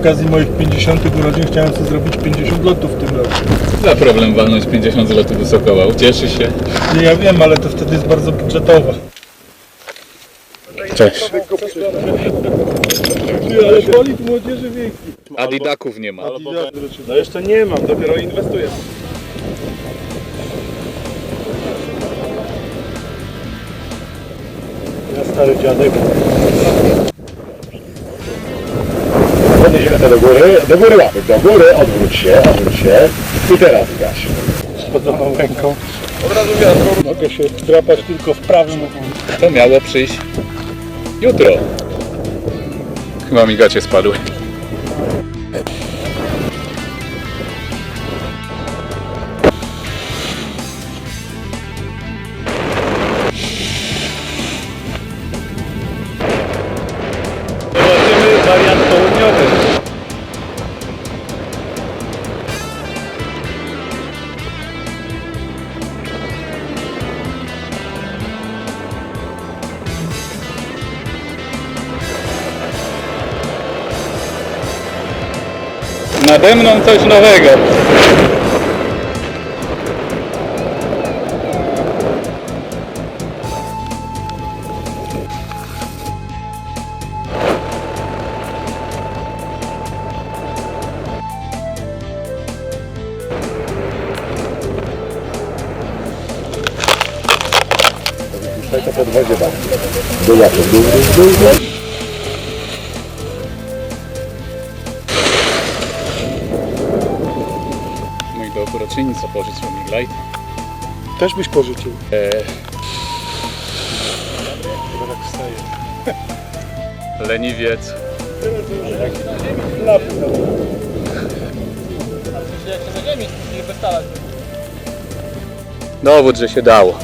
okazji moich 50 urodzin chciałem sobie zrobić 50 lotów w tym roku. Za problem walnąć 50 zł wysokoła. Ucieszy się. Nie, ja wiem, ale to wtedy jest bardzo budżetowo. Cześć. Ale bolid młodzieży wiejskiej. Adidaków nie ma. No jeszcze nie mam, dopiero inwestuję. Ja stary dziadek. Podnieś ręce do góry, do góry łapy, do góry, odwróć się, odwróć się i teraz gaś. Podobną ręką. Od razu wiatro. Mogę się drapać tylko w prawym oku. To miało przyjść jutro. Chyba mi gacie spadły. Nade mną coś nowego. To podwozie bardziej. Do dół, dół, dół, dół. Mój dobroczyńca pożyczył mi glajt. Też byś pożyczył. Eee, Tak wstaje. leniwiec. Dowód, że się dało.